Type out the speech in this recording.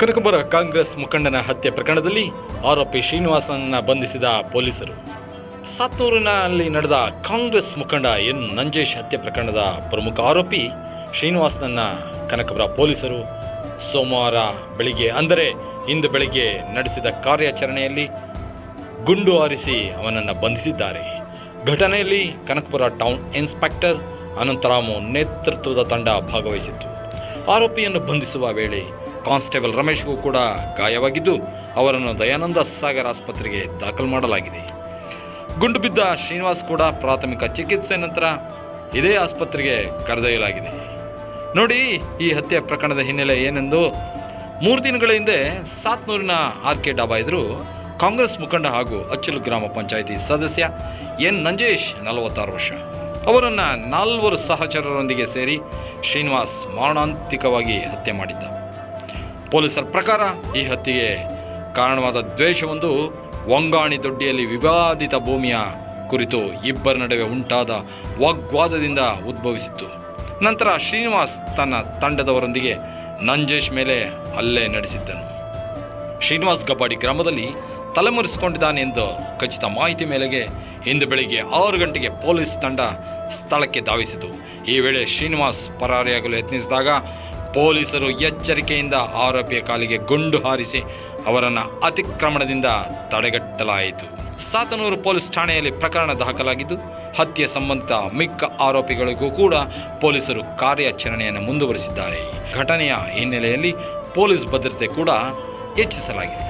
ಕನಕಪುರ ಕಾಂಗ್ರೆಸ್ ಮುಖಂಡನ ಹತ್ಯೆ ಪ್ರಕರಣದಲ್ಲಿ ಆರೋಪಿ ಶ್ರೀನಿವಾಸನನ್ನ ಬಂಧಿಸಿದ ಪೊಲೀಸರು. ಸಾತ್ನೂರಿನಲ್ಲಿ ನಡೆದ ಕಾಂಗ್ರೆಸ್ ಮುಖಂಡ ಎನ್. ನಂಜೇಶ್ ಹತ್ಯೆ ಪ್ರಕರಣದ ಪ್ರಮುಖ ಆರೋಪಿ ಶ್ರೀನಿವಾಸನನ್ನ ಕನಕಪುರ ಪೊಲೀಸರು ಸೋಮವಾರ ಬೆಳಿಗ್ಗೆ, ಅಂದರೆ ಇಂದು ಬೆಳಿಗ್ಗೆ ನಡೆಸಿದ ಕಾರ್ಯಾಚರಣೆಯಲ್ಲಿ ಗುಂಡು ಹಾರಿಸಿ ಅವನನ್ನು ಬಂಧಿಸಿದ್ದಾರೆ. ಘಟನೆಯಲ್ಲಿ ಕನಕಪುರ ಟೌನ್ ಇನ್ಸ್ಪೆಕ್ಟರ್ ಅನಂತರಾಮು ನೇತೃತ್ವದ ತಂಡ ಭಾಗವಹಿಸಿತ್ತು. ಆರೋಪಿಯನ್ನು ಬಂಧಿಸುವ ವೇಳೆ ಕಾನ್ಸ್ಟೇಬಲ್ ರಮೇಶ್ಗೂ ಕೂಡ ಗಾಯವಾಗಿದ್ದು ಅವರನ್ನು ದಯಾನಂದ ಸಾಗರ್ ಆಸ್ಪತ್ರೆಗೆ ದಾಖಲು ಮಾಡಲಾಗಿದೆ. ಗುಂಡು ಬಿದ್ದ ಶ್ರೀನಿವಾಸ್ ಕೂಡ ಪ್ರಾಥಮಿಕ ಚಿಕಿತ್ಸೆ ನಂತರ ಇದೇ ಆಸ್ಪತ್ರೆಗೆ ಕರೆದೊಯ್ಯಲಾಗಿದೆ. ನೋಡಿ, ಈ ಹತ್ಯೆ ಪ್ರಕರಣದ ಹಿನ್ನೆಲೆ ಏನೆಂದು ಮೂರು ದಿನಗಳ ಹಿಂದೆ ಸಾತ್ನೂರಿನ ಆರ್ ಕೆ ಡಾಬಾ ಎದುರು ಕಾಂಗ್ರೆಸ್ ಮುಖಂಡ ಹಾಗೂ ಅಚ್ಚಲು ಗ್ರಾಮ ಪಂಚಾಯಿತಿ ಸದಸ್ಯ ಎನ್ ನಂಜೇಶ್, ನಲವತ್ತಾರು ವರ್ಷ. ಅವರನ್ನು ನಾಲ್ವರು ಸಹಚರರೊಂದಿಗೆ ಸೇರಿ ಶ್ರೀನಿವಾಸ್ ಮಾರಣಾಂತಿಕವಾಗಿ ಹತ್ಯೆ ಮಾಡಿದ್ದ. ಪೊಲೀಸರ ಪ್ರಕಾರ ಈ ಹತ್ಯೆಗೆ ಕಾರಣವಾದ ದ್ವೇಷವೊಂದು ವಂಗಾಣಿ ದೊಡ್ಡಿಯಲ್ಲಿ ವಿವಾದಿತ ಭೂಮಿಯ ಕುರಿತು ಇಬ್ಬರ ನಡುವೆ ಉಂಟಾದ ವಾಗ್ವಾದದಿಂದ ಉದ್ಭವಿಸಿತ್ತು. ನಂತರ ಶ್ರೀನಿವಾಸ್ ತನ್ನ ತಂಡದವರೊಂದಿಗೆ ನಂಜೇಶ್ ಮೇಲೆ ಹಲ್ಲೆ ನಡೆಸಿದ್ದನು. ಶ್ರೀನಿವಾಸ್ ಗಬ್ಬಾಡಿ ಗ್ರಾಮದಲ್ಲಿ ತಲೆಮರೆಸಿಕೊಂಡಿದ್ದಾನೆ ಎಂದು ಖಚಿತ ಮಾಹಿತಿ ಮೇರೆಗೆ ಇಂದು ಬೆಳಿಗ್ಗೆ ಆರು ಗಂಟೆಗೆ ಪೊಲೀಸ್ ತಂಡ ಸ್ಥಳಕ್ಕೆ ಧಾವಿಸಿತು. ಈ ವೇಳೆ ಶ್ರೀನಿವಾಸ್ ಪರಾರಿಯಾಗಲು ಯತ್ನಿಸಿದಾಗ ಪೊಲೀಸರು ಎಚ್ಚರಿಕೆಯಿಂದ ಆರೋಪಿಯ ಕಾಲಿಗೆ ಗುಂಡು ಹಾರಿಸಿ ಅವರನ್ನು ಅತಿಕ್ರಮಣದಿಂದ ತಡೆಗಟ್ಟಲಾಯಿತು. ಸಾತನೂರು ಪೊಲೀಸ್ ಠಾಣೆಯಲ್ಲಿ ಪ್ರಕರಣ ದಾಖಲಾಗಿದ್ದು, ಹತ್ಯೆ ಸಂಬಂಧಿತ ಮಿಕ್ಕ ಆರೋಪಿಗಳಿಗೂ ಕೂಡ ಪೊಲೀಸರು ಕಾರ್ಯಾಚರಣೆಯನ್ನು ಮುಂದುವರಿಸಿದ್ದಾರೆ. ಘಟನೆಯ ಹಿನ್ನೆಲೆಯಲ್ಲಿ ಪೊಲೀಸ್ ಭದ್ರತೆ ಕೂಡ ಹೆಚ್ಚಿಸಲಾಗಿದೆ.